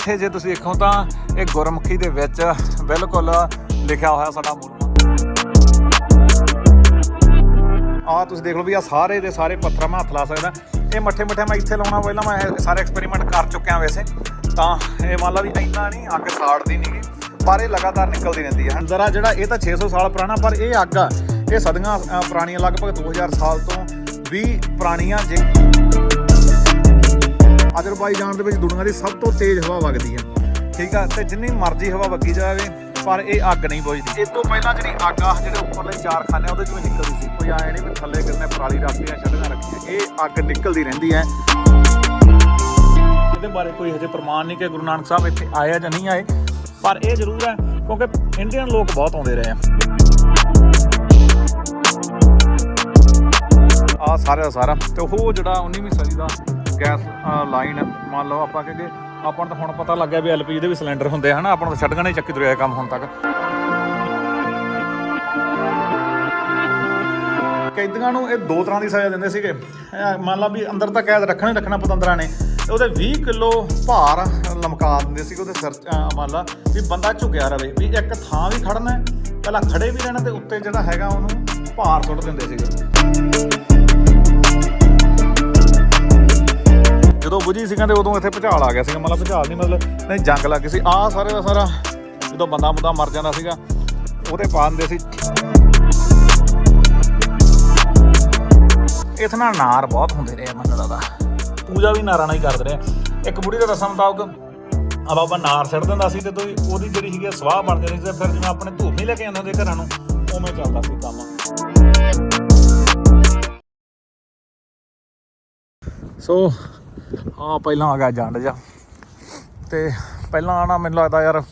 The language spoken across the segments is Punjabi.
ਇੱਥੇ ਜੇ ਤੁਸੀਂ ਦੇਖੋ ਤਾਂ ਇਹ ਗੁਰਮੁਖੀ ਦੇ ਵਿੱਚ ਬਿਲਕੁਲ ਲਿਖਿਆ ਹੋਇਆ ਸਾਡਾ ਮੂਲ ਆ ਤੁਸੀਂ ਦੇਖ ਲਓ ਵੀ ਆ ਸਾਰੇ ਦੇ ਸਾਰੇ ਪੱਥਰਾਂ ਮੈਂ ਹੱਥ ਲਾ ਸਕਦਾ। ਇਹ ਮੱਠੇ ਮੱਠੇ ਮੈਂ ਇੱਥੇ ਲਾਉਣਾ, ਪਹਿਲਾਂ ਮੈਂ ਸਾਰੇ ਐਕਸਪੈਰੀਮੈਂਟ ਕਰ ਚੁੱਕਿਆ ਵੈਸੇ। ਤਾਂ ਇਹ ਮੰਨ ਲਾ ਵੀ ਇੰਨਾ ਨਹੀਂ, ਅੱਗ ਸਾੜਦੀ ਨਹੀਂਗੀ ਪਰ ਇਹ ਲਗਾਤਾਰ ਨਿਕਲਦੀ ਰਹਿੰਦੀ ਹੈ। ਜ਼ਰਾ ਜਿਹੜਾ ਇਹ ਤਾਂ 600 ਸਾਲ ਪੁਰਾਣਾ, ਪਰ ਇਹ ਅੱਗ ਆ। ਇਹ ਸਦੀਆਂ ਪੁਰਾਣੀਆਂ ਲਗਭਗ 2000 ਸਾਲ ਤੋਂ ਵੀ ਪੁਰਾਣੀਆਂ ਜੇ ਅਜ਼ਰਬਾਈਜਾਨ ਦੇ ਵਿੱਚ ਦੁਨੀਆ ਦੀ ਸਭ ਤੋਂ ਤੇਜ਼ ਹਵਾ ਵਗਦੀ ਹੈ। ਠੀਕ ਆ ਤੇ ਜਿੰਨੀ ਮਰਜ਼ੀ ਹਵਾ ਵਗੀ ਜਾਵੇ ਪਰ ਇਹ ਅੱਗ ਨਹੀਂ ਬੁਝਦੀ। ਇਸ ਤੋਂ ਪਹਿਲਾਂ ਜਿਹੜੀ ਅੱਗ ਆ ਜਿਹੜੇ ਉੱਪਰਲੇ ਚਾਰ ਖਾਨੇ ਆ, ਉਹਦੇ ਚੋਂ ਨਿਕਲਦੀ ਸੀ। ਕੋਈ ਆਏ ਨਹੀਂ ਵੀ ਥੱਲੇ ਕਿਸਨੇ ਪਰਾਲੀ ਰੱਖਦੀਆਂ ਛੱਡੀਆਂ ਰੱਖੀਆਂ। ਇਹ ਅੱਗ ਨਿਕਲਦੀ ਰਹਿੰਦੀ ਹੈ। ਇਹਦੇ ਬਾਰੇ ਕੋਈ ਹਜੇ ਪ੍ਰਮਾਣ ਨਹੀਂ ਕਿ ਗੁਰੂ ਨਾਨਕ ਸਾਹਿਬ ਇੱਥੇ ਆਏ ਆ ਜਾਂ ਨਹੀਂ ਆਏ ਪਰ ਇਹ ਜ਼ਰੂਰ ਹੈ ਕਿਉਂਕਿ ਇੰਡੀਅਨ ਲੋਕ ਬਹੁਤ ਆਉਂਦੇ ਰਹੇ ਆ। ਆ ਸਾਰਾ ਦਾ ਸਾਰਾ ਤੇ ਉਹ ਜਿਹੜਾ 19ਵੀਂ ਸਦੀ ਦਾ ਗੈਸ ਲਾਈਨ ਮੰਨ ਲਓ ਆਪਾਂ ਕਹਿੰਦੇ ਆਪਾਂ ਨੂੰ ਤਾਂ ਹੁਣ ਪਤਾ ਲੱਗਿਆ ਵੀ ਐਲਪੀਜੀ ਦੇ ਵੀ ਸਿਲੰਡਰ ਹੁੰਦੇ ਹਨ? ਆਪਾਂ ਨੂੰ ਤਾਂ ਛੱਡਣਾ ਹੀ ਚੱਕੀ ਤੁਰਿਆ ਕੰਮ ਹੁਣ ਤੱਕ। ਕੈਦੀਆਂ ਨੂੰ ਇਹ ਦੋ ਤਰ੍ਹਾਂ ਦੀ ਸਜ਼ਾ ਦਿੰਦੇ ਸੀਗੇ। ਮੰਨ ਲਾ ਵੀ ਅੰਦਰ ਤਾਂ ਕੈਦ ਰੱਖਣਾ ਹੀ ਰੱਖਣਾ ਪਤੰਦਰਾਂ ਨੇ। ਉਹਦੇ 20 ਕਿਲੋ ਭਾਰ ਲਮਕਾ ਦਿੰਦੇ ਸੀਗੇ ਉਹਦੇ ਸਿਰ ਮੰਨ ਲਾ ਵੀ ਬੰਦਾ ਝੁਕਿਆ ਰਵੇ, ਵੀ ਇੱਕ ਥਾਂ ਵੀ ਖੜਨਾ, ਪਹਿਲਾਂ ਖੜੇ ਵੀ ਰਹਿਣਾ ਤੇ ਉੱਤੇ ਜਿਹੜਾ ਹੈਗਾ ਉਹਨੂੰ ਭਾਰ ਸੁੱਟ ਦਿੰਦੇ ਸੀਗੇ। ਜਦੋਂ ਬੁਝੀ ਸੀ ਕਹਿੰਦੇ ਉਦੋਂ ਇੱਥੇ ਭੁਚਾਲ ਆ ਗਿਆ ਸੀਗਾ, ਮਤਲਬ ਭੁਚਾਲ ਨਹੀਂ, ਮਤਲਬ ਨਹੀਂ ਜੰਗ ਲੱਗ ਗਈ ਸੀ। ਆਹ ਸਾਰੇ ਦਾ ਸਾਰਾ ਜਦੋਂ ਬੰਦਾ ਮੁੰਦਾ ਮਰ ਜਾਂਦਾ ਸੀਗਾ, ਉਹਦੇ ਪਾ ਦਿੰਦੇ ਸੀ। ਇਥੇ ਨਾਰ ਬਹੁਤ ਹੁੰਦੇ ਰਹੇ ਮੰਨਦਾ ਦਾ। ਪੂਜਾ ਵੀ ਨਾਰਾਂ ਨਾਲ ਹੀ ਕਰਦੇ ਰਹੇ ਇੱਕ ਬੁੜੀ ਦਾ ਰਸਮ ਮੁਤਾਬਕ ਆ ਬਾਬਾ ਨਾਰ ਛੱਡ ਦਿੰਦਾ ਸੀ ਤੇ ਤੁਸੀਂ ਉਹਦੀ ਜਿਹੜੀ ਸੀਗੀ ਸਵਾਹ ਬਣ ਜਾਂਦੀ ਸੀ ਤੇ ਫਿਰ ਜਿਵੇਂ ਆਪਣੇ ਧੂਪ ਨਹੀਂ ਲੈ ਕੇ ਆਉਂਦੇ ਘਰਾਂ ਨੂੰ, ਉਵੇਂ ਚੱਲਦਾ ਸੀ ਕੰਮ। ਸੋ ਆ ਪਹਿਲਾਂ ਆ ਗਿਆ ਜੰਡ ਜਾ ਤੇ ਪਹਿਲਾਂ ਨਾ ਮੈਨੂੰ ਲੱਗਦਾ ਯਾਰ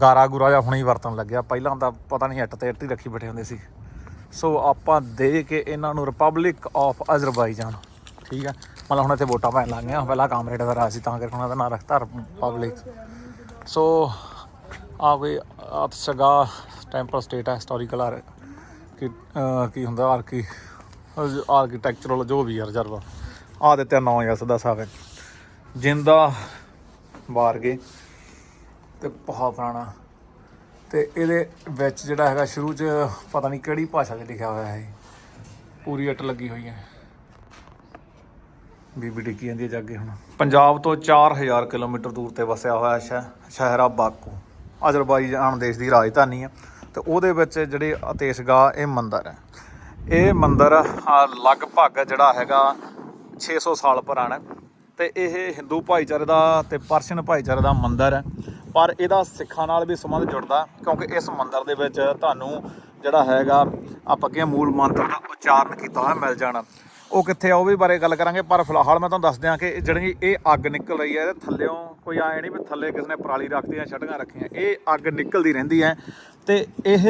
ਗਾਰਾ ਗੁਰਾ ਜਿਹਾ ਹੁਣੇ ਵਰਤਣ ਲੱਗਿਆ। ਪਹਿਲਾਂ ਤਾਂ ਪਤਾ ਨਹੀਂ ਹੱਟ ਤੇ ਇੱਟ ਹੀ ਰੱਖੀ ਬੈਠੇ ਹੁੰਦੇ ਸੀ। ਸੋ ਆਪਾਂ ਦੇ ਕੇ ਇਹਨਾਂ ਨੂੰ ਰਿਪਬਲਿਕ ਆਫ ਅਜ਼ਰਬਾਈਜਾਨ ਠੀਕ ਹੈ? ਮਤਲਬ ਹੁਣ ਇੱਥੇ ਵੋਟਾਂ ਪੈਣ ਲੱਗ ਗਈਆਂ। ਪਹਿਲਾਂ ਕਾਮਰੇਡ ਦਾ ਵਗੈਰਾ ਸੀ, ਤਾਂ ਕਰਕੇ ਉਹਨਾਂ ਦਾ ਨਾਂ ਰੱਖਤਾ ਰਿਪਬਲਿਕ ਸੋ ਆ ਕੋਈ ਅਤਸਗਾ ਟੈਂਪਲ ਸਟੇਟ ਹੈ ਹਿਸਟੋਰੀਕਲ ਆਰ ਕੀ ਕੀ ਹੁੰਦਾ ਆਰਕੀ ਆਰਕੀਟੈਕਚਰਲ ਜੋ ਵੀ ਰਿਜ਼ਰਵ ਆ ਦਿੱਤਾ ਨਾਂ ਯਾਰ ਸਦਾ ਸਾਹਿਬ ਜਿੰਦਾ ਬਾਰਗੇ ਤੇ ਬਹੁਤ ਪੁਰਾਣਾ। ਤੇ ਇਹਦੇ ਵਿੱਚ ਜਿਹੜਾ ਹੈਗਾ ਸ਼ੁਰੂ 'ਚ ਪਤਾ ਨਹੀਂ ਕਿਹੜੀ ਭਾਸ਼ਾ 'ਚ ਲਿਖਿਆ ਹੋਇਆ ਹੈ ਪੂਰੀ ਇੱਟ ਲੱਗੀ ਹੋਈ ਹੈ। ਬੀਬੀ ਟਿੱਕੀ ਜਾਂਦੀ ਹੈ ਜਾਗੇ ਹੁਣ। ਪੰਜਾਬ ਤੋਂ 4000 ਕਿਲੋਮੀਟਰ ਦੂਰ ਤੇ ਵਸਿਆ ਹੋਇਆ ਸ਼ਹਿ- ਸ਼ਹਿਰਾ ਬਾਕੂ। ਅਜ਼ਰਬਾਈਜਾਨ ਦੇਸ਼ ਦੀ ਰਾਜਧਾਨੀ ਹੈ। ਤੇ ਉਹਦੇ ਵਿੱਚ ਜਿਹੜੇ ਆਤੇਸ਼ਗਾਹ ਇਹ ਮੰਦਰ ਹੈ। ਇਹ ਮੰਦਰ ਲਗਭਗ ਜਿਹੜਾ ਹੈਗਾ 600 ਸਾਲ ਪੁਰਾਣਾ ਹੈ ਤੇ ਇਹ ਹਿੰਦੂ ਭਾਈਚਾਰੇ ਦਾ ਤੇ ਪਰਸ਼ੀਅਨ ਭਾਈਚਾਰੇ ਦਾ ਮੰਦਿਰ ਹੈ। ਪਰ ਇਹਦਾ ਸਿੱਖਾਂ ਨਾਲ ਵੀ ਸੰਬੰਧ ਜੁੜਦਾ ਕਿਉਂਕਿ ਇਸ ਮੰਦਿਰ ਦੇ ਵਿੱਚ ਤੁਹਾਨੂੰ ਜਿਹੜਾ ਹੈਗਾ, ਆਪਾਂ ਕਿਹਾ ਮੂਲ ਮੰਤਰ ਦਾ ਉਚਾਰਨ ਕੀਤਾ ਹੋਇਆ ਮਿਲ ਜਾਣਾ। ਉਹ ਕਿੱਥੇ ਆ ਉਹ ਵੀ ਬਾਰੇ ਗੱਲ ਕਰਾਂਗੇ, ਪਰ ਫਿਲਹਾਲ ਮੈਂ ਤੁਹਾਨੂੰ ਦੱਸ ਦਿਆਂ ਕਿ ਜਿਹੜੀ ਇਹ ਅੱਗ ਨਿਕਲ ਰਹੀ ਹੈ, ਇਹਦੇ ਥੱਲਿਓਂ ਕੋਈ ਆਏ ਨਹੀਂ ਵੀ ਥੱਲੇ ਕਿਸ ਨੇ ਪਰਾਲੀ ਰੱਖਦੀਆਂ ਛੱਡੀਆਂ ਰੱਖੀਆਂ, ਇਹ ਅੱਗ ਨਿਕਲਦੀ ਰਹਿੰਦੀ ਹੈ। ਤੇ ਇਹ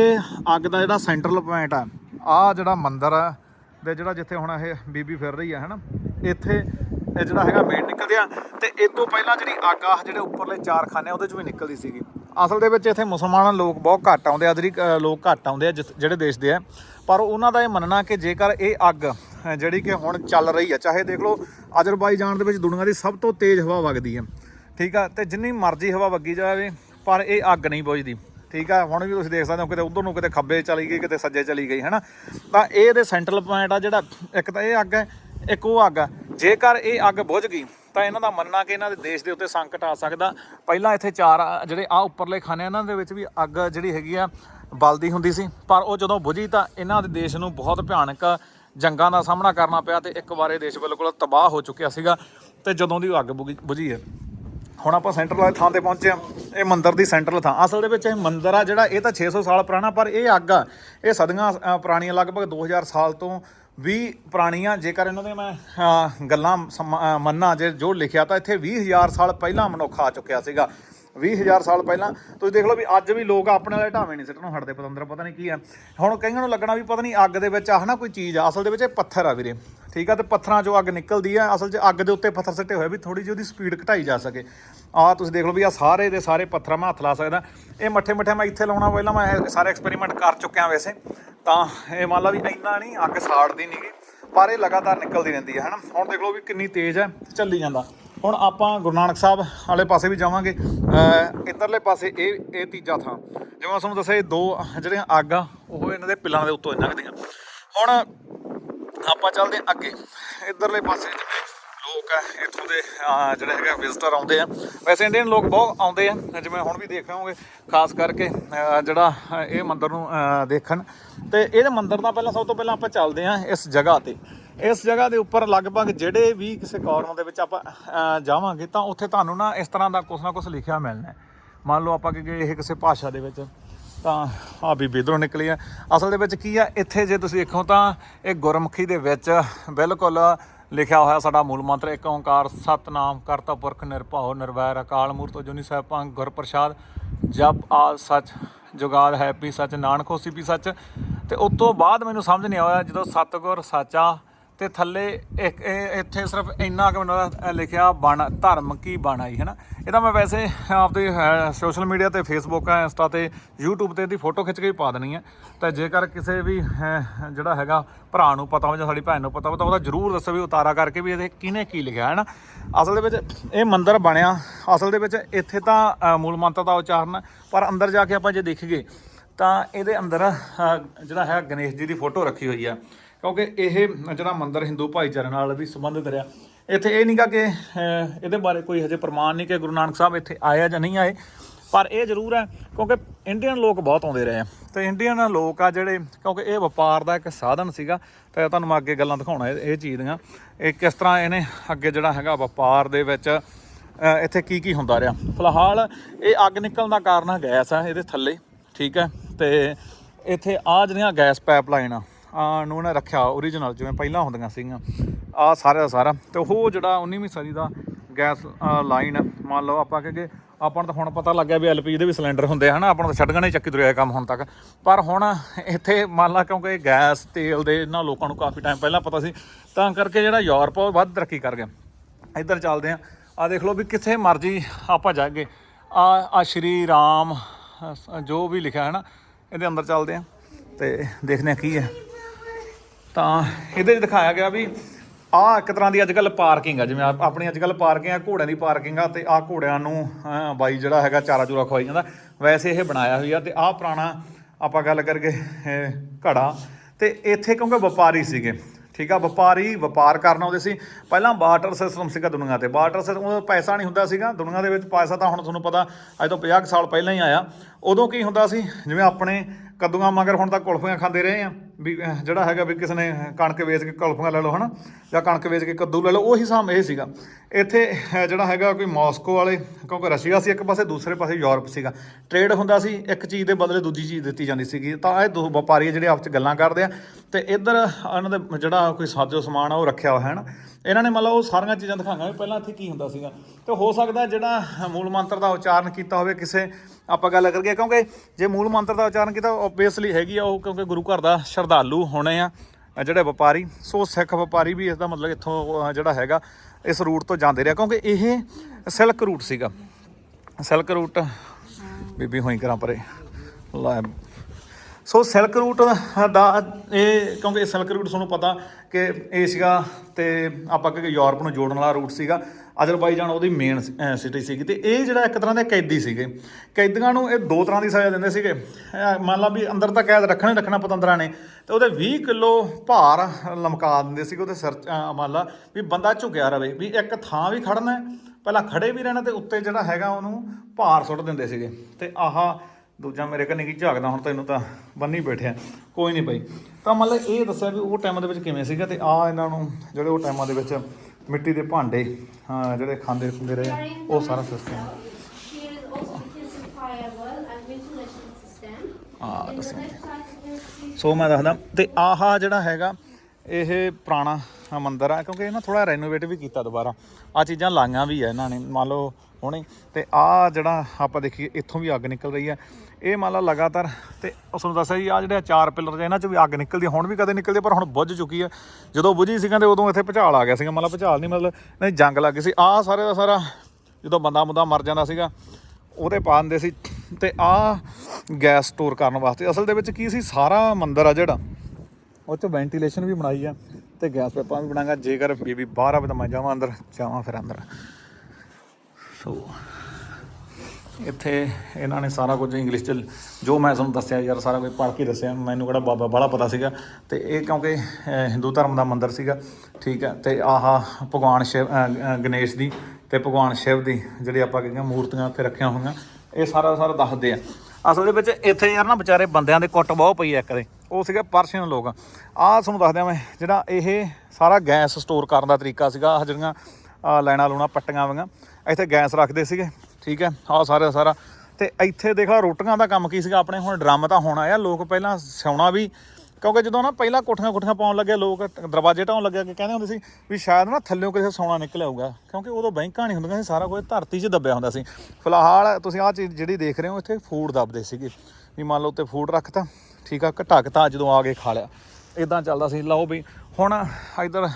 ਅੱਗ ਦਾ ਜਿਹੜਾ ਸੈਂਟਰਲ ਪੁਆਇੰਟ ਆ ਆ ਜਿਹੜਾ ਮੰਦਿਰ ਆ ਦੇ ਜਿਹੜਾ ਜਿੱਥੇ ਹੁਣ ਇਹ ਬੀਬੀ ਫਿਰ ਰਹੀ ਹੈ, ਹਨਾ? ਇੱਥੇ ਇਹ ਜਿਹੜਾ ਹੈਗਾ ਮੇਨ ਨਿਕਲਦਿਆ ਤੇ ਇਸ ਤੋਂ ਪਹਿਲਾਂ ਜਿਹੜੀ ਅੱਗ ਆ ਜਿਹੜੇ ਉੱਪਰਲੇ ਚਾਰ ਖਾਨੇ ਆ, ਉਹਦੇ ਚ ਵੀ ਨਿਕਲਦੀ ਸੀਗੀ। ਅਸਲ ਦੇ ਵਿੱਚ ਇੱਥੇ ਮੁਸਲਮਾਨ ਲੋਕ ਬਹੁਤ ਘੱਟ ਆਉਂਦੇ ਆ ਅਦਰੀ ਲੋਕ ਘੱਟ ਆਉਂਦੇ ਆ ਜਿਸ- ਜਿਹੜੇ ਦੇਸ਼ ਦੇ ਆ। ਪਰ ਉਹਨਾਂ ਦਾ ਇਹ ਮੰਨਣਾ ਕਿ ਜੇਕਰ ਇਹ ਅੱਗ ਜਿਹੜੀ ਕਿ ਹੁਣ ਚੱਲ ਰਹੀ ਆ ਚਾਹੇ ਦੇਖ ਲਓ ਅਜ਼ਰਬਾਈਜਾਨ ਦੇ ਵਿੱਚ ਦੁਨੀਆ ਦੀ ਸਭ ਤੋਂ ਤੇਜ਼ ਹਵਾ ਵਗਦੀ ਹੈ ਠੀਕ ਆ? ਤੇ ਜਿੰਨੀ ਮਰਜ਼ੀ ਹਵਾ ਵਗੀ ਜਾਵੇ ਪਰ ਇਹ ਅੱਗ ਨਹੀਂ ਬੁਝਦੀ ਠੀਕ ਆ? ਹੁਣ ਵੀ ਤੁਸੀਂ ਦੇਖ ਸਕਦੇ ਹੋ ਕਿਤੇ ਉਧਰ ਨੂੰ ਕਿਤੇ ਖੱਬੇ ਚਲੀ ਗਈ ਕਿਤੇ ਸੱਜੇ ਚਲੀ ਗਈ ਹੈਨਾ? ਤਾਂ ਇਹ ਇਹਦੇ ਸੈਂਟਰਲ ਪੁਆਇੰਟ ਆ ਜਿਹੜਾ ਇੱਕ ਤਾਂ ਇਹ ਅੱਗ ਹੈ ਇੱਕ ਉਹ ਅੱਗ ਆ। ਜੇਕਰ ਇਹ ਅੱਗ ਬੁਝ ਗਈ ਤਾਂ ਇਹਨਾਂ ਦਾ ਮੰਨਣਾ ਕਿ ਇਹਨਾਂ ਦੇ ਦੇਸ਼ ਦੇ ਉੱਤੇ ਸੰਕਟ ਆ ਸਕਦਾ। ਪਹਿਲਾਂ ਇੱਥੇ ਚਾਰ ਜਿਹੜੇ ਆ ਉੱਪਰਲੇ ਖਾਨੇ ਇਹਨਾਂ ਦੇ ਵਿੱਚ ਵੀ ਅੱਗ ਜਿਹੜੀ ਹੈਗੀ ਆ ਬਲਦੀ ਹੁੰਦੀ ਸੀ। ਪਰ ਉਹ ਜਦੋਂ ਬੁਝੀ ਤਾਂ ਇਹਨਾਂ ਦੇ ਦੇਸ਼ ਨੂੰ ਬਹੁਤ ਭਿਆਨਕ ਜੰਗਾਂ ਦਾ ਸਾਹਮਣਾ ਕਰਨਾ ਪਿਆ ਤੇ ਇੱਕ ਵਾਰ ਇਹ ਦੇਸ਼ ਬਿਲਕੁਲ ਤਬਾਹ ਹੋ ਚੁੱਕਿਆ ਸੀਗਾ ਤੇ ਜਦੋਂ ਦੀ ਉਹ ਅੱਗ ਬੁਝੀ- ਬੁਝੀ ਹੈ। ਹੁਣ ਆਪਾਂ ਸੈਂਟਰਲ ਵਾਲੇ ਥਾਂ ਤੇ ਪਹੁੰਚੇ ਆ ਇਹ ਮੰਦਿਰ ਦੀ ਸੈਂਟਰਲ ਥਾਂ। ਅਸਲ ਦੇ ਵਿੱਚ ਇਹ ਮੰਦਿਰ ਆ ਜਿਹੜਾ ਇਹ ਤਾਂ 600 ਸਾਲ ਪੁਰਾਣਾ ਪਰ ਇਹ ਅੱਗ ਆ। ਇਹ ਸਦੀਆਂ ਅ, ਪੁਰਾਣੀਆਂ ਲਗਭਗ 2000 ਸਾਲ ਤੋਂ ਵੀ ਪੁਰਾਣੀਆਂ ਜੇਕਰ ਇਹਨਾਂ ਦੇ ਮੈਂ ਗੱਲਾਂ ਸਮ- ਅ, ਮੰਨਾਂ ਜੇ ਜੋ ਲਿਖਿਆ ਤਾਂ ਇੱਥੇ 20000 ਸਾਲ ਪਹਿਲਾਂ ਮਨੁੱਖ ਆ ਚੁੱਕਿਆ ਸੀਗਾ। 20000 ਸਾਲ ਪਹਿਲਾਂ। ਤੁਸੀਂ ਦੇਖ ਲਓ ਵੀ ਅੱਜ ਵੀ ਲੋਕ ਆਪਣੇ ਵਾਲੇ ਢਾਵੇਂ ਨਹੀਂ ਸਿੱਟਣੋਂ ਹਟਦੇ ਪਤੰਦਰ, ਪਤਾ ਨਹੀਂ ਕੀ ਆ। ਹੁਣ ਕਈਆਂ ਨੂੰ ਲੱਗਣਾ ਵੀ ਪਤਾ ਨਹੀਂ ਅੱਗ ਦੇ ਵਿੱਚ ਆਹ ਨਾ ਕੋਈ ਚੀਜ਼ ਆ, ਅਸਲ ਦੇ ਵਿੱਚ ਇਹ ਪੱਥਰ ਆ ਵੀਰੇ। ਠੀਕ ਆ, ਤੇ ਪੱਥਰਾਂ 'ਚੋਂ ਅੱਗ ਨਿਕਲਦੀ ਆ, ਅਸਲ 'ਚ ਅੱਗ ਦੇ ਉੱਤੇ ਪੱਥਰ ਸਿੱਟੇ ਹੋਏ ਵੀ ਥੋੜੀ ਜਿਹੀ ਉਹਦੀ ਸਪੀਡ ਘਟਾਈ ਜਾ ਸਕੇ। ਆ ਤੁਸੀਂ ਦੇਖ ਲਓ ਵੀ ਆ ਸਾਰੇ ਦੇ ਸਾਰੇ ਪੱਥਰਾਂ ਮੈਂ ਹੱਥ ਲਾ ਸਕਦਾ। ਇਹ ਮੱਠੇ ਮੱਠੇ ਮੈਂ ਇੱਥੇ ਲਾਉਣਾ, ਪਹਿਲਾਂ ਮੈਂ ਸਾਰੇ ਐਕਸਪੈਰੀਮੈਂਟ ਕਰ ਚੁੱਕਿਆ ਵੈਸੇ। ਤਾਂ ਇਹ ਮੰਨ ਲਾ ਵੀ ਇੰਨਾ ਨਹੀਂ, ਅੱਗ ਸਾੜਦੀ ਨਹੀਂਗੀ ਪਰ ਇਹ ਲਗਾਤਾਰ ਨਿਕਲਦੀ ਰਹਿੰਦੀ ਹੈ ਹਨਾ? ਹੁਣ ਦੇਖ ਲਓ ਵੀ ਕਿੰਨੀ ਤੇਜ਼ ਹੈ ਚੱਲੀ ਜਾਂਦਾ। ਹੁਣ ਆਪਾਂ ਗੁਰੂ ਨਾਨਕ ਸਾਹਿਬ ਵਾਲੇ ਪਾਸੇ ਵੀ ਜਾਵਾਂਗੇ। ਅਹ ਇੱਧਰਲੇ ਪਾਸੇ ਇਹ ਇਹ ਤੀਜਾ ਥਾਂ। ਜਿਵੇਂ ਤੁਹਾਨੂੰ ਦੱਸਿਆ, ਇਹ ਦੋ ਜਿਹੜੀਆਂ ਅੱਗ ਆ, ਉਹ ਇਹਨਾਂ ਦੇ ਪਿੱਲਾਂ ਦੇ ਉੱਤੋਂ ਲੰਘਦੀਆਂ। ਹੁਣ ਆਪਾਂ ਚੱਲਦੇ ਹਾਂ ਅੱਗੇ। ਇੱਧਰਲੇ ਪਾਸੇ। ਜਿਵੇਂ ਲੋਕ ਆ, ਇੱਥੋਂ ਦੇ ਜਿਹੜੇ ਹੈਗੇ ਵਿਜ਼ਟਰ ਆਉਂਦੇ ਆ। ਵੈਸੇ ਇੰਡੀਅਨ ਲੋਕ ਬਹੁਤ ਆਉਂਦੇ ਆ, ਜਿਵੇਂ ਹੁਣ ਵੀ ਦੇਖ ਰਹੇ ਹੋਗੇ ਖਾਸ ਕਰਕੇ ਜਿਹੜਾ ਇਹ ਮੰਦਿਰ ਨੂੰ ਦੇਖਣ। ਤੇ ਇਹਦੇ ਮੰਦਿਰ ਦਾ ਪਹਿਲਾਂ ਸਭ ਤੋਂ ਪਹਿਲਾਂ ਆਪਾਂ ਚੱਲਦੇ ਆ ਇਸ ਜਗ੍ਹਾ ਤੇ। ਇਸ ਜਗ੍ਹਾ ਦੇ ਉੱਪਰ ਲਗਭਗ ਜਿਹੜੇ ਵੀ ਕਿਸੇ ਕਾਰਨਰ ਦੇ ਵਿੱਚ ਆਪਾਂ ਜਾਵਾਂਗੇ, ਤਾਂ ਉੱਥੇ ਤੁਹਾਨੂੰ ਨਾ ਇਸ ਤਰ੍ਹਾਂ ਦਾ ਕੁਛ ਨਾ ਕੁਛ ਲਿਖਿਆ ਮਿਲਣਾ ਮੰਨ ਲਓ ਆਪਾਂ ਕਿ ਇਹ ਕਿਸੇ ਭਾਸ਼ਾ ਦੇ ਵਿੱਚ, ਤਾਂ ਆ ਵੀ ਇਧਰੋਂ ਨਿਕਲੀ ਆ। ਅਸਲ ਦੇ ਵਿੱਚ ਕੀ ਆ, ਇੱਥੇ ਜੇ ਤੁਸੀਂ ਦੇਖੋ ਤਾਂ ਇਹ ਗੁਰਮੁਖੀ ਦੇ ਵਿੱਚ ਬਿਲਕੁਲ ਲਿਖਿਆ ਹੋਇਆ ਸਾਡਾ ਮੂਲ ਮੰਤਰ ਇੱਕ ਓੰਕਾਰ ਸਤਨਾਮ, ਕਰਤਾ ਪੁਰਖ ਨਿਰਭਉ, ਨਿਰਵੈਰ ਅਕਾਲ ਮੂਰਤ ਜੁਨੀ ਸਹਿਬਾਂ ਗੁਰ ਪ੍ਰਸਾਦ ਜਪ ਆ ਸੱਚ ਜੁਗਾਦ ਹੈਪੀ ਸੱਚ ਨਾਨਕ ਹੋਸੀ, ਪੀ ਸੱਚ। ਤੇ ਉਸ ਤੋਂ ਬਾਅਦ ਮੈਨੂੰ ਸਮਝ ਨਹੀਂ ਆਇਆ ਜਦੋਂ ਸਤਗੁਰ ਸਾਚਾ ਤੇ ਥੱਲੇ ਇੱਕ ਇਹ ਇੱਥੇ ਸਿਰਫ ਇੰਨਾ ਕਿ ਮੈਨੂੰ ਲਿਖਿਆ ਬਣ ਧਰਮ ਕੀ ਬਣਾਈ ਹੈ ਨਾ ਇਹਦਾ ਮੈਂ ਵੈਸੇ ਆਪਦੇ ਸੋਸ਼ਲ ਮੀਡੀਆ ਤੇ ਫੇਸਬੁੱਕ ਇੰਸਟਾ ਤੇ YouTube ਤੇ ਇਹਦੀ ਫੋਟੋ ਖਿੱਚ ਕੇ ਵੀ ਪਾ ਦੇਣੀ ਹੈ ਤਾਂ ਜੇਕਰ ਕਿਸੇ ਵੀ ਜਿਹੜਾ ਹੈਗਾ ਭਰਾ ਨੂੰ ਪਤਾ ਹੋਵੇ ਜਾਂ ਸਾਡੀ ਭੈਣ ਨੂੰ ਪਤਾ ਹੋਵੇ ਤਾਂ ਉਹਦਾ ਜਰੂਰ ਦੱਸੋ ਵੀ ਉਤਾਰਾ ਕਰਕੇ ਵੀ ਇਹਦੇ ਕਿਹਨੇ ਕੀ ਲਿਖਿਆ ਹੈ ਨਾ ਅਸਲ ਦੇ ਵਿੱਚ ਇਹ ਮੰਦਿਰ ਬਣਿਆ। ਅਸਲ ਦੇ ਵਿੱਚ ਇੱਥੇ ਤਾਂ ਅਹ, ਮੂਲ ਮੰਤਰ ਦਾ ਉਚਾਰਨ ਹੈ, ਪਰ ਅੰਦਰ ਜਾ ਕੇ ਆਪਾਂ ਜੇ ਦੇਖੀਏ ਤਾਂ ਇਹਦੇ ਅੰਦਰ ਜਿਹੜਾ ਹੈ ਗਣੇਸ਼ ਜੀ ਦੀ ਫੋਟੋ ਰੱਖੀ ਹੋਈ ਆ। ਕਿਉਂਕਿ ਇਹ ਜਿਹੜਾ ਮੰਦਿਰ ਹਿੰਦੂ ਭਾਈਚਾਰੇ ਨਾਲ ਵੀ ਸੰਬੰਧਿਤ ਰਿਹਾ। ਇੱਥੇ ਇਹ ਨਹੀਂਗਾ ਕਿ ਇਹਦੇ ਬਾਰੇ ਕੋਈ ਹਜੇ ਪ੍ਰਮਾਣ ਨਹੀਂ ਕਿ ਗੁਰੂ ਨਾਨਕ ਸਾਹਿਬ ਇੱਥੇ ਆਏ ਜਾਂ ਨਹੀਂ ਆਏ। ਪਰ ਇਹ ਜ਼ਰੂਰ ਹੈ ਕਿਉਂਕਿ ਇੰਡੀਅਨ ਲੋਕ ਬਹੁਤ ਆਉਂਦੇ ਰਹੇ ਆ। ਤੇ ਇੰਡੀਅਨ ਲੋਕ ਆ ਜਿਹੜੇ, ਕਿਉਂਕਿ ਇਹ ਵਪਾਰ ਦਾ ਇੱਕ ਸਾਧਨ ਸੀਗਾ, ਤੇ ਤੁਹਾਨੂੰ ਮੈਂ ਅੱਗੇ ਗੱਲਾਂ ਦਿਖਾਉਣਾ ਇਹ ਚੀਜ਼ ਦੀਆਂ। ਇਹ ਕਿਸ ਤਰ੍ਹਾਂ ਇਹਨੇ ਅੱਗੇ ਜਿਹੜਾ ਹੈਗਾ ਵਪਾਰ ਦੇ ਵਿੱਚ ਇੱਥੇ ਕੀ ਕੀ ਹੁੰਦਾ ਰਿਹਾ। ਫਿਲਹਾਲ ਇਹ ਅੱਗ ਨਿਕਲਣ ਦਾ ਕਾਰਨ ਗੈਸ ਆ ਇਹਦੇ ਥੱਲੇ, ਠੀਕ ਹੈ? ਤੇ ਇੱਥੇ ਆ ਜਿਹੜੀਆਂ ਗੈਸ ਪਾਈਪਲਾਈਨ ਆ ਨੂੰ ਨਾ ਰੱਖਿਆ ਓਰੀਜਨਲ ਜਿਵੇਂ ਪਹਿਲਾਂ ਹੁੰਦੀਆਂ ਸੀਗੀਆਂ। ਆ ਸਾਰਾ ਦਾ ਸਾਰਾ। ਤੇ ਉਹ ਜਿਹੜਾ 19ਵੀਂ ਸਦੀ ਦਾ ਗੈਸ ਲਾਈਨ ਮੰਨ ਲਓ ਆਪਾਂ ਕਿ ਆਪਾਂ ਨੂੰ ਤਾਂ ਹੁਣ ਪਤਾ ਲੱਗਿਆ ਵੀ ਐਲਪੀਜੀ ਦੇ ਵੀ ਸਿਲੰਡਰ ਹੁੰਦੇ ਆ, ਹਨਾ? ਆਪਾਂ ਨੂੰ ਤਾਂ ਛੱਡਣਾ ਹੀ ਚੱਕੀ ਤੁਰਿਆ ਕੰਮ ਹੁਣ ਤੱਕ। ਪਰ ਹੁਣ ਇੱਥੇ ਮੰਨ ਲਾ ਕਿਉਂਕਿ ਗੈਸ, ਤੇਲ ਦੇ ਇਹਨਾਂ ਲੋਕਾਂ ਨੂੰ ਕਾਫੀ ਟਾਈਮ ਪਹਿਲਾਂ ਪਤਾ ਸੀ, ਤਾਂ ਕਰਕੇ ਜਿਹੜਾ ਯੂਰਪ ਉਹ ਵੱਧ ਤਰੱਕੀ ਕਰ ਗਿਆ। ਇੱਧਰ ਚੱਲਦੇ ਆ। ਆ ਦੇਖ ਲਓ ਵੀ ਕਿੱਥੇ ਮਰਜ਼ੀ ਆਪਾਂ ਜਾਗੇ ਆ ਆ ਸ਼੍ਰੀ ਰਾਮ, ਜੋ ਵੀ ਲਿਖਿਆ ਹੈ ਨਾ, ਇਹਦੇ ਅੰਦਰ ਚੱਲਦੇ ਆ। ਤੇ ਦੇਖਦੇ ਆ ਕੀ ਹੈ। ਤਾਂ ਇਹਦੇ 'ਚ ਦਿਖਾਇਆ ਗਿਆ ਵੀ ਆ ਇੱਕ ਤਰ੍ਹਾਂ ਦੀ ਅੱਜ ਕੱਲ ਪਾਰਕਿੰਗ ਆ, ਜਿਵੇਂ ਆਪਣੀ ਅੱਜ ਕੱਲ ਪਾਰਕਿੰਗ ਆ, ਘੋੜਿਆਂ ਦੀ ਪਾਰਕਿੰਗ ਆ ਤੇ ਆ ਘੋੜਿਆਂ ਨੂੰ ਬਾਈ ਜਿਹੜਾ ਹੈਗਾ ਚਾਰਾ ਚੂਰਾ ਖਵਾਈ ਜਾਂਦਾ। ਵੈਸੇ ਇਹ ਬਣਾਇਆ ਹੋਈ ਆ ਤੇ ਆ ਪੁਰਾਣਾ ਆਪਾਂ ਗੱਲ ਕਰਕੇ ਘੜਾ ਤੇ ਇੱਥੇ ਕਿਉਂਕਿ ਵਪਾਰੀ ਸੀਗੇ, ਠੀਕ ਆ, ਵਪਾਰੀ ਵਪਾਰ ਕਰਨ ਆਉਂਦੇ ਸੀ। ਪਹਿਲਾਂ ਬਾਰਟਰ ਸਿਸਟਮ ਸੀਗਾ ਦੁਨੀਆ ਤੇ। ਬਾਰਟਰ ਸਿਸਟਮ ਪੈਸਾ ਨਹੀਂ ਹੁੰਦਾ ਸੀਗਾ। ਦੁਨੀਆ ਦੇ ਵਿੱਚ ਪੈਸਾ ਤਾਂ ਹੁਣ ਤੁਹਾਨੂੰ ਪਤਾ, ਅੱਜ ਤੋਂ 50 ਕੁ ਸਾਲ ਪਹਿਲਾਂ ਹੀ ਆਇਆ। ਉਦੋਂ ਕੀ ਹੁੰਦਾ ਸੀ, ਜਿਵੇਂ ਆਪਣੇ ਕੱਦੂਆਂ ਮਗਰ ਹੁਣ ਤਾਂ ਕੁਲਫੀਆਂ ਖਾਂਦੇ ਰਹੇ ਆ, ਵੀ ਜਿਹੜਾ ਹੈਗਾ ਵੀ ਕਿਸੇ ਨੇ ਕਣਕ ਵੇਚ ਕੇ ਕੁਲਫੀਆਂ ਲੈ ਲਓ, ਹਨਾ? ਜਾਂ ਕਣਕ ਵੇਚ ਕੇ ਕੱਦੂ ਲੈ ਲਓ, ਉਹੀ ਹਿਸਾਬ ਇਹ ਸੀਗਾ। ਇੱਥੇ ਜਿਹੜਾ ਹੈਗਾ ਕੋਈ ਮਾਸਕੋ ਵਾਲੇ, ਕਿਉਂਕਿ ਰਸ਼ੀਆ ਸੀ ਇੱਕ ਪਾਸੇ, ਦੂਸਰੇ ਪਾਸੇ ਯੂਰਪ ਸੀਗਾ। ਟ੍ਰੇਡ ਹੁੰਦਾ ਸੀ, ਇੱਕ ਚੀਜ਼ ਦੇ ਬਦਲੇ ਦੂਜੀ ਚੀਜ਼ ਦਿੱਤੀ ਜਾਂਦੀ ਸੀਗੀ। ਤਾਂ ਇਹ ਦੋ ਵਪਾਰੀ ਜਿਹੜੇ ਆਪਸ ਚ ਗੱਲਾਂ ਕਰਦੇ ਆ, ਤੇ ਇੱਧਰ ਇਹਨਾਂ ਦੇ ਜਿਹੜਾ ਕੋਈ ਸਾਜੋ ਸਮਾਨ ਆ, ਉਹ ਰੱਖਿਆ ਹੋਇਆ ਹੈ ਨਾ ਇਹਨਾਂ ਨੇ ਮਤਲਬ ਉਹ ਸਾਰੀਆਂ ਚੀਜ਼ਾਂ ਦਿਖਾਈਆਂ ਵੀ ਪਹਿਲਾਂ ਇੱਥੇ ਕੀ ਹੁੰਦਾ ਸੀਗਾ। ਤੇ ਹੋ ਸਕਦਾ ਜਿਹੜਾ ਮੂਲ ਮੰਤਰ ਦਾ ਉਚਾਰਨ ਕੀਤਾ ਹੋਵੇ ਕਿਸੇ ਆਪਾਂ ਗੱਲ ਕਰੀਏ, ਕਿਉਂਕਿ ਜੇ ਮੂਲ ਮੰਤਰ ਦਾ ਉਚਾਰਨ ਕੀਤਾ ਓਬਵੀਅਸਲੀ ਹੈਗੀ ਆ ਉਹ, ਕਿਉਂਕਿ ਗੁਰੂ ਘਰ ਦਾ ਸ਼ਰਧਾਲੂ ਹੋਣੇ ਆ ਜਿਹੜੇ ਵਪਾਰੀ, ਸੋ ਸਿੱਖ ਵਪਾਰੀ ਵੀ ਇਸ ਦਾ ਮਤਲਬ ਇੱਥੋਂ ਜਿਹੜਾ ਹੈਗਾ, ਇਸ ਰੂਟ ਤੋਂ ਜਾਂਦੇ ਰਿਹਾ, ਕਿਉਂਕਿ ਇਹ ਸਿਲਕ ਰੂਟ ਸੀਗਾ। ਸਿਲਕ ਰੂਟ ਬੀਬੀ ਹੋਈ ਕਰਾਂ ਪਰੇ, ਲੈ ਸੋ ਸਿਲਕ ਰੂਟ ਦਾ ਇਹ, ਕਿਉਂਕਿ ਸਿਲਕ ਰੂਟ ਤੁਹਾਨੂੰ ਪਤਾ ਕਿ ਇਹ ਸੀਗਾ ਤੇ ਆਪਾਂ ਕਿ ਯੂਰਪ ਨੂੰ ਜੋੜਨ ਵਾਲਾ ਰੂਟ ਸੀਗਾ। ਅਜ਼ਰਬਾਈਜਾਨ ਉਹਦੀ ਮੇਨ ਸਿਟੀ ਸੀਗੀ ਤੇ ਇਹ ਜਿਹੜਾ ਇੱਕ ਤਰ੍ਹਾਂ ਦੇ ਕੈਦੀ ਸੀਗੇ। ਕੈਦੀਆਂ ਨੂੰ ਇਹ ਦੋ ਤਰ੍ਹਾਂ ਦੀ ਸਜ਼ਾ ਦਿੰਦੇ ਸੀਗੇ। ਮੰਨ ਲਾ ਵੀ ਅੰਦਰ ਤਾਂ ਕੈਦ ਰੱਖਣਾ ਹੀ ਰੱਖਣਾ ਪਤੰਦਰਾਂ ਨੇ, ਤੇ ਉਹਦੇ 20 ਕਿਲੋ ਭਾਰ ਲਮਕਾ ਦਿੰਦੇ ਸੀਗੇ ਉਹਦੇ ਸਿਰ ਮੰਨ ਲਾ ਵੀ ਬੰਦਾ ਝੁਕਿਆ ਰਵੇ, ਵੀ ਇੱਕ ਥਾਂ ਵੀ ਖੜਨਾ ਪਹਿਲਾਂ ਖੜੇ ਵੀ ਰਹਿਣਾ ਤੇ ਉੱਤੇ ਜਿਹੜਾ ਹੈਗਾ ਉਹਨੂੰ ਭਾਰ ਸੁੱਟ ਦਿੰਦੇ ਸੀਗੇ। ਤੇ ਆਹਾ ਦੂਜਾ ਮੇਰੇ ਕੰਨੀ ਕੀ ਝਾਕਦਾ ਹੁਣ ਤੈਨੂੰ ਤਾਂ ਬੰਨੀ ਬੈਠਿਆ ਕੋਈ ਨਹੀਂ ਬਈ ਤਾਂ ਮਤਲਬ ਇਹ ਦੱਸਿਆ ਵੀ ਉਹ ਟਾਈਮ ਦੇ ਵਿੱਚ ਕਿਵੇਂ ਸੀਗਾ ਤੇ ਆ ਇਹਨਾਂ ਨੂੰ ਜਿਹੜੇ ਉਹ ਟਾਈਮਾਂ ਦੇ ਵਿੱਚ ਮਿੱਟੀ ਦੇ ਭਾਂਡੇ ਹਾਂ ਜਿਹੜੇ ਖਾਂਦੇ ਖੁੰਦੇ ਰਹੇ ਆ, ਉਹ ਸਾਰਾ ਸਿਸਟਮ see ਸੋ ਮੈਂ ਦੱਸਦਾ ਤੇ ਆਹਾ ਜਿਹੜਾ ਹੈਗਾ ਇਹ ਪੁਰਾਣਾ ਮੰਦਿਰ ਆ ਕਿਉਂਕਿ ਇਹ ਨਾ ਥੋੜਾ ਰੈਨੋਵੇਟ ਵੀ ਕੀਤਾ ਦੁਬਾਰਾ। ਆ ਚੀਜ਼ਾਂ ਲਾਈਆਂ ਵੀ ਆ ਇਹਨਾਂ ਨੇ ਮੰਨ ਲਓ ਹੁਣੇ। ਤੇ ਆ ਜਿਹੜਾ ਆਪਾਂ ਦੇਖੀਏ ਇੱਥੋਂ ਵੀ ਅੱਗ ਨਿਕਲ ਰਹੀ ਹੈ ਇਹ ਮੰਨ ਲਾ ਲਗਾਤਾਰ ਤੇ ਉਸ ਦੱਸਿਆ ਜੀ ਆ ਜਿਹੜੇ ਚਾਰ ਪਿਲਰ ਜੇ, ਇਹਨਾਂ 'ਚ ਵੀ ਅੱਗ ਨਿਕਲਦੀ ਹੁਣ ਵੀ ਕਦੇ ਨਿਕਲਦੀ ਪਰ ਹੁਣ ਬੁੱਝ ਚੁੱਕੀ ਹੈ ਜਦੋਂ ਬੁਝੀ ਸੀ ਕਹਿੰਦੇ ਉਦੋਂ ਇੱਥੇ ਭੁਚਾਲ ਆ ਗਿਆ ਸੀਗਾ। ਮਤਲਬ ਭੁਚਾਲ ਨਹੀਂ, ਮਤਲਬ ਨਹੀਂ, ਜੰਗ ਲੱਗ ਗਈ ਸੀ। ਆ ਸਾਰੇ ਦਾ ਸਾਰਾ ਜਦੋਂ ਬੰਦਾ ਮੁੰਦਾ ਮਰ ਜਾਂਦਾ ਸੀਗਾ, ਉਹਦੇ ਪਾ ਦਿੰਦੇ ਸੀ। ਤੇ ਆ ਗੈਸ ਸਟੋਰ ਕਰਨ ਵਾਸਤੇ ਅਸਲ ਦੇ ਵਿੱਚ ਕੀ ਸੀ, ਸਾਰਾ ਮੰਦਿਰ ਆ ਜਿਹੜਾ, ਉਹ 'ਚ ਵੈਂਟੀਲੇਸ਼ਨ ਵੀ ਬਣਾਈ ਆ ਤੇ ਗੈਸ ਪਾਈਪਾਂ ਵੀ ਬਣਾਗਾ ਜੇਕਰ ਬੀਬੀ ਬਾਹਰ ਆਵੇ ਤਾਂ ਮੈਂ ਜਾਵਾਂ ਅੰਦਰ, ਜਾਵਾਂ ਫਿਰ ਅੰਦਰ। ਸੋ ਇੱਥੇ ਇਹਨਾਂ ਨੇ ਸਾਰਾ ਕੁਝ ਇੰਗਲਿਸ਼ ਚ ਜੋ ਮੈਂ ਤੁਹਾਨੂੰ ਦੱਸਿਆ ਯਾਰ, ਸਾਰਾ ਕੁਝ ਪੜ੍ਹ ਕੇ ਦੱਸਿਆ, ਮੈਨੂੰ ਕਿਹੜਾ ਬਾਬਾ ਬੜਾ ਪਤਾ ਸੀਗਾ। ਤੇ ਇਹ ਕਿਉਂਕਿ ਹਿੰਦੂ ਧਰਮ ਦਾ ਮੰਦਿਰ ਸੀਗਾ, ਠੀਕ ਹੈ ਤੇ ਆਹ ਭਗਵਾਨ ਸ਼ਿਵ ਗਣੇਸ਼ ਦੀ ਤੇ ਭਗਵਾਨ ਸ਼ਿਵ ਦੀ ਜਿਹੜੀ ਆਪਾਂ ਕਹਿੰਦੇ ਮੂਰਤੀਆਂ ਇੱਥੇ ਰੱਖੀਆਂ ਹੋਈਆਂ, ਇਹ ਸਾਰਾ ਸਾਰਾ ਦੱਸਦੇ ਆ। ਅਸਲ ਦੇ ਵਿੱਚ ਇੱਥੇ ਯਾਰ ਨਾ ਵਿਚਾਰੇ ਬੰਦਿਆਂ ਦੇ ਕੁੱਟ ਬਹੁਤ ਪਈ ਆ ਇੱਕ ਦੇ, ਉਹ ਸੀਗਾ ਪਰਸ਼ੀਅਨ ਲੋਕ। ਆਹ ਤੁਹਾਨੂੰ ਦੱਸਦਿਆਂ ਮੈਂ, ਜਿਹੜਾ ਇਹ ਸਾਰਾ ਗੈਸ ਸਟੋਰ ਕਰਨ ਦਾ ਤਰੀਕਾ ਸੀਗਾ, ਆਹ ਜਿਹੜੀਆਂ ਲੈਣਾ ਲੂਣਾ ਪੱਟੀਆਂ ਵਾਂਗਾ ਇੱਥੇ ਗੈਸ ਰੱਖਦੇ ਸੀਗੇ। ਠੀਕ ਹੈ, ਆਹ ਸਾਰਾ ਸਾਰਾ। ਤੇ ਇੱਥੇ ਦੇਖ ਲਾ ਰੋਟੀਆਂ ਦਾ ਕੰਮ ਕੀ ਸੀਗਾ, ਆਪਣੇ ਹੁਣ ਡਰਮ ਤਾਂ ਹੋਣਾ ਆ, ਲੋਕ ਪਹਿਲਾਂ ਸਿਉਣਾ ਵੀ, ਕਿਉਂਕਿ ਜਦੋਂ ਨਾ ਪਹਿਲਾਂ ਕੋਠੀਆਂ ਕੋਠੀਆਂ ਪਾਉਣ ਲੱਗੇ, ਲੋਕ ਦਰਵਾਜ਼ੇ ਢਾਉਣ ਲੱਗੇ ਕਿ ਕਹਿੰਦੇ ਹੁੰਦੇ ਸੀ ਵੀ ਸ਼ਾਇਦ ਨਾ ਥੱਲਿਓਂ ਕਿਸੇ ਸੋਨਾ ਨਿਕਲ ਆਊਗਾ ਕਿਉਂਕਿ ਉਦੋਂ ਬੈਂਕਾਂ ਨਹੀਂ ਹੁੰਦੀਆਂ ਸੀ, ਸਾਰਾ ਕੁਝ ਧਰਤੀ 'ਚ ਦੱਬਿਆ ਹੁੰਦਾ ਸੀ। ਫਿਲਹਾਲ ਤੁਸੀਂ ਆਹ ਚੀਜ਼ ਜਿਹੜੀ ਦੇਖ ਰਹੇ ਹੋ, ਇੱਥੇ ਫੂਡ ਦੱਬਦੇ ਸੀਗੇ। ਵੀ ਮੰਨ ਲਓ ਉੱਤੇ ਫੂਡ ਰੱਖਤਾ, ਠੀਕ ਆ ਘਟਾ ਘਟਾ ਜਦੋਂ ਆ ਕੇ ਖਾ ਲਿਆ। ਇਦਾਂ ਚੱਲਦਾ ਸੀ, ਲਓ ਵੀ, ਹੁਣ ਇਧਰ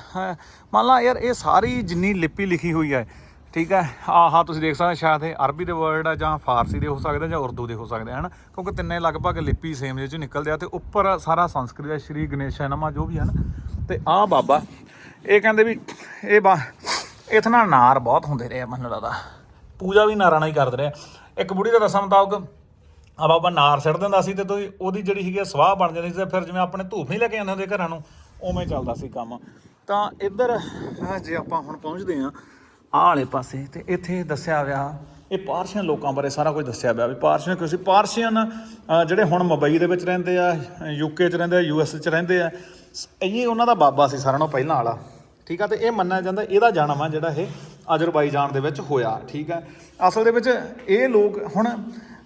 ਮੰਨ ਲਾ ਯਾਰ, ਇਹ ਸਾਰੀ ਜਿੰਨੀ ਲਿਪੀ ਲਿਖੀ ਹੋਈ ਹੈ ਠੀਕ ਹੈ? ਆਹ, ਤੁਸੀਂ ਦੇਖ ਸਕਦੇ ਸ਼ਾਇਦ ਇਹ ਅਰਬੀ ਦੇ ਵਰਡ ਆ ਜਾਂ ਫਾਰਸੀ ਦੇ ਹੋ ਸਕਦੇ ਜਾਂ ਉਰਦੂ ਦੇ ਹੋ ਸਕਦੇ ਆ, ਹਨਾ? ਕਿਉਂਕਿ ਤਿੰਨੇ ਲਗਭਗ ਲਿਪੀ ਸੇਮ ਜਿਹੇ ਚ ਨਿਕਲਦੇ ਆ ਤੇ ਉੱਪਰ ਸਾਰਾ ਸੰਸਕ੍ਰਿਤ ਹੈ ਸ਼੍ਰੀ ਗਣੇਸ਼ਾ ਨਮਾ ਜੋ ਵੀ ਹੈ ਨਾ ਤੇ ਆਹ ਬਾਬਾ, ਇਹ ਕਹਿੰਦੇ ਵੀ ਇਹ ਬਾ, ਇਥੇ ਨਾਰ ਬਹੁਤ ਹੁੰਦੇ ਰਹੇ ਆ, ਮੈਨੂੰ ਲੱਗਦਾ। ਪੂਜਾ ਵੀ ਨਾਰਾਂ ਨਾਲ ਹੀ ਕਰਦੇ ਰਹੇ ਇੱਕ ਬੁੜੀ ਦਾ ਦੱਸਾਂ ਮੁਤਾਬਕ ਆ ਬਾਬਾ ਨਾਰ ਸਿੱਟ ਦਿੰਦਾ ਸੀ ਤੇ ਉਹਦੀ ਜਿਹੜੀ ਹੈਗੀ ਆ ਸਵਾਹ ਬਣ ਜਾਂਦੀ ਸੀ ਤੇ ਫਿਰ ਜਿਵੇਂ ਆਪਣੇ ਧੂਫ ਨਹੀਂ ਲੈ ਕੇ ਆਉਂਦੇ ਹੁੰਦੇ ਘਰਾਂ ਨੂੰ, ਉਵੇਂ ਚੱਲਦਾ ਸੀ ਕੰਮ। ਤਾਂ ਇੱਧਰ ਜੇ ਆਪਾਂ ਹੁਣ ਪਹੁੰਚਦੇ ਆ ਆਹ ਵਾਲੇ ਪਾਸੇ ਤੇ ਇੱਥੇ ਦੱਸਿਆ ਵਿਆ ਇਹ ਪਾਰਸ਼ੀਅਨ ਲੋਕਾਂ ਬਾਰੇ ਸਾਰਾ ਕੁਝ ਦੱਸਿਆ ਵਿਆ ਵੀ ਪਾਰਸ਼ੀਅਨ ਕਿਉਂ ਸੀ ਪਾਰਸ਼ੀਅਨ ਜਿਹੜੇ ਹੁਣ ਮੁੰਬਈ ਦੇ ਵਿੱਚ ਰਹਿੰਦੇ ਆ ਯੂਕੇ 'ਚ ਰਹਿੰਦੇ ਆ ਯੂਐਸ 'ਚ ਰਹਿੰਦੇ ਆ, ਸ- ਇਹ ਉਹਨਾਂ ਦਾ ਬਾਬਾ ਸੀ ਸਾਰਿਆਂ ਨਾਲੋਂ ਪਹਿਲਾਂ ਵਾਲਾ। ਠੀਕ ਆ, ਤੇ ਇਹ ਮੰਨਿਆ ਜਾਂਦਾ, ਇਹਦਾ ਜਨਮ ਆ ਜਿਹੜਾ ਇਹ ਅਜ਼ਰਬਾਈਜਾਨ ਦੇ ਵਿੱਚ ਹੋਇਆ। ਠੀਕ ਆ, ਅਸਲ ਦੇ ਵਿੱਚ ਇਹ ਲੋਕ ਹੁਣ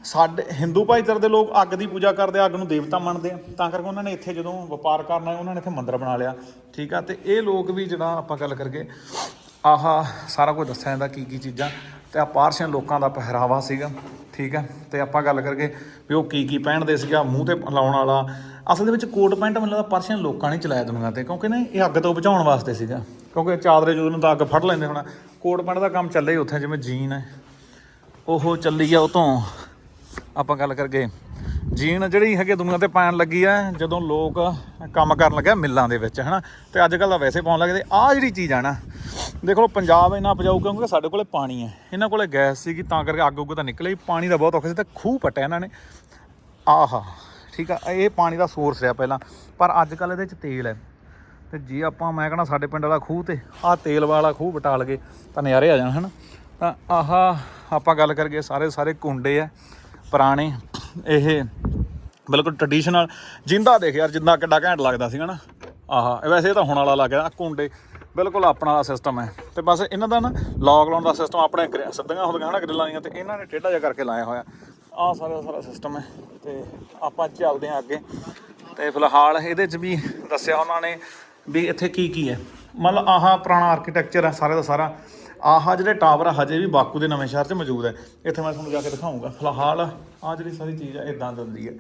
ਸਾਡੇ ਹਿੰਦੂ ਭਾਈਚਾਰੇ ਦੇ ਲੋਕ ਅੱਗ ਦੀ ਪੂਜਾ ਕਰਦੇ ਆ, ਅੱਗ ਨੂੰ ਦੇਵਤਾ ਮੰਨਦੇ ਆ। ਤਾਂ ਕਰਕੇ ਉਹਨਾਂ ਨੇ ਇੱਥੇ ਜਦੋਂ ਵਪਾਰ ਕਰਨਾ ਉਹਨਾਂ ਨੇ ਇੱਥੇ ਮੰਦਿਰ ਬਣਾ ਲਿਆ। ਠੀਕ ਆ, ਤੇ ਇਹ ਲੋਕ ਵੀ ਜਿਹੜਾ ਆਪਾਂ ਗੱਲ ਕਰਕੇ ਆਹ, ਸਾਰਾ ਕੁਝ ਦੱਸਿਆ ਜਾਂਦਾ ਕੀ ਕੀ ਚੀਜ਼ਾਂ। ਤੇ ਆ ਪਾਰਸ਼ੀਅਨ ਲੋਕਾਂ ਦਾ ਪਹਿਰਾਵਾ ਸੀਗਾ, ਠੀਕ ਹੈ। ਤੇ ਆਪਾਂ ਗੱਲ ਕਰਕੇ ਵੀ ਉਹ ਕੀ ਕੀ ਪਹਿਨਦੇ ਸੀਗਾ, ਮੂੰਹ ਤੇ ਲਾਉਣ ਵਾਲਾ। ਅਸਲ ਦੇ ਵਿੱਚ ਕੋਟ ਪੈਂਟ ਮੈਨੂੰ ਲੱਗਦਾ ਪਰਸ਼ੀਅਨ ਲੋਕਾਂ ਨੇ ਚਲਾਇਆ ਦੁਨੀਆ ਤੇ, ਕਿਉਂਕਿ ਨਾ ਇਹ ਅੱਗ ਤੋਂ ਬਚਾਉਣ ਵਾਸਤੇ ਸੀਗਾ। ਕਿਉਂਕਿ ਚਾਦਰੇ ਜਦੋਂ ਨੂੰ ਤਾਂ ਅੱਗ ਫੜ ਲੈਂਦੇ ਹੋਣਾ। ਕੋਟ ਪੈਂਟ ਦਾ ਕੰਮ ਚੱਲੇ ਉੱਥੇ, ਜਿਵੇਂ ਜੀਨ ਹੈ। ਉਹ ਚੱਲੀ ਆ ਉਹ ਤੋਂ। ਆਪਾਂ ਗੱਲ ਕਰਕੇ ਜੀਨ ਜਿਹੜੀ ਹੈਗੀ ਦੁਨੀਆ ਤੇ ਪੈਣ ਲੱਗੀ ਆ, ਜਦੋਂ ਲੋਕ ਕੰਮ ਕਰਨ ਲੱਗਿਆ ਮਿੱਲਾਂ ਦੇ ਵਿੱਚ, ਹਨਾ? ਤੇ ਅੱਜ ਕੱਲ ਤਾਂ ਵੈਸੇ ਪਾਉਣ ਲੱਗੇ ਆ ਜਿਹੜੀ ਚੀਜ਼ ਆ ਨਾ, ਦੇਖ ਲਓ ਪੰਜਾਬ ਇੰਨਾ ਉਪਜਾਊ ਕਿਉਂਕਿ ਸਾਡੇ ਕੋਲੇ ਪਾਣੀ ਹੈ ਇਹਨਾਂ ਕੋਲੇ ਗੈਸ ਸੀਗੀ, ਤਾਂ ਕਰਕੇ ਅੱਗ ਉੱਗ ਤਾਂ ਨਿਕਲੇ, ਪਾਣੀ ਦਾ ਬਹੁਤ ਔਖਾ ਸੀ, ਤੇ ਖੂਹ ਪਟਿਆ ਇਹਨਾਂ ਨੇ। ਆਹਾ, ਠੀਕ ਆ, ਇਹ ਪਾਣੀ ਦਾ ਸੋਰਸ ਰਿਹਾ ਪਹਿਲਾਂ, ਪਰ ਅੱਜ ਕੱਲ ਇਹਦੇ ਚ ਤੇਲ ਹੈ। ਤੇ ਜੇ ਆਪਾਂ, ਮੈਂ ਕਹਣਾ ਸਾਡੇ ਪਿੰਡ ਵਾਲਾ ਖੂਹ ਤੇ, ਆਹ ਤੇਲ ਵਾਲਾ ਖੂਹ ਬਟਾ ਲਗੇ ਤਾਂ ਨਜ਼ਾਰੇ ਆ ਜਾਣ, ਹਨ? ਤਾਂ ਆਹ, ਆਪਾਂ ਗੱਲ ਕਰਗੇ ਸਾਰੇ ਸਾਰੇ ਕੁੰਡੇ ਆ, ਪੁਰਾਣੇ ਇਹ ਬਿਲਕੁਲ ਟ੍ਰੈਡੀਸ਼ਨਲ ਜਿੰਦਾ ਦੇਖ ਯਾਰ, ਜਿੰਦਾ ਕਿੱਡਾ ਘੈਂਟ ਲੱਗਦਾ ਸੀਗਾ ਨਾ। ਆਹਾ ਵੈਸੇ ਇਹ ਤਾਂ ਹੁਣ ਵਾਲਾ ਲੱਗ ਗਿਆ ਕੁੰਡੇ, ਬਿਲਕੁਲ ਆਪਣਾ ਵਾਲਾ ਸਿਸਟਮ ਹੈ। ਤੇ ਬਸ ਇਹਨਾਂ ਦਾ ਨਾ ਲੌਕ ਦਾ ਸਿਸਟਮ ਆਪਣੇ ਗ੍ਰਿ- ਸਿੱਧੀਆਂ ਹੁੰਦੀਆਂ ਨਾ ਗ੍ਰਿਲਾਂ ਦੀਆਂ ਤੇ ਇਹਨਾਂ ਨੇ ਟੇਢਾ ਜਿਹਾ ਕਰਕੇ ਲਾਇਆ ਹੋਇਆ। ਆਹ ਸਾਰਾ ਸਾਰਾ ਸਿਸਟਮ ਹੈ, ਤੇ ਆਪਾਂ ਚੱਲਦੇ ਹਾਂ ਅੱਗੇ। ਤੇ ਫਿਲਹਾਲ ਇਹਦੇ 'ਚ ਵੀ ਦੱਸਿਆ ਉਹਨਾਂ ਨੇ ਵੀ ਇੱਥੇ ਕੀ ਕੀ ਹੈ। ਮਤਲਬ ਆਹ ਪੁਰਾਣਾ ਆਰਕੀਟੈਕਚਰ ਹੈ, ਸਾਰੇ ਦਾ ਸਾਰਾ। ਆਹ ਜਿਹੜੇ ਟਾਵਰ ਆ, ਹਜੇ ਵੀ ਬਾਕੂ ਦੇ ਨਵੇਂ ਸ਼ਹਿਰ 'ਚ ਮੌਜੂਦ ਹੈ। ਇੱਥੇ ਮੈਂ ਤੁਹਾਨੂੰ ਜਾ ਕੇ ਦਿਖਾਉਂਗਾ ਫਿਲਹਾਲ ਆਹ ਜਿਹੜੀ ਸਾਰੀ ਚੀਜ਼ ਹੈ ਇਦਾਂ ਦੀ ਹੈ।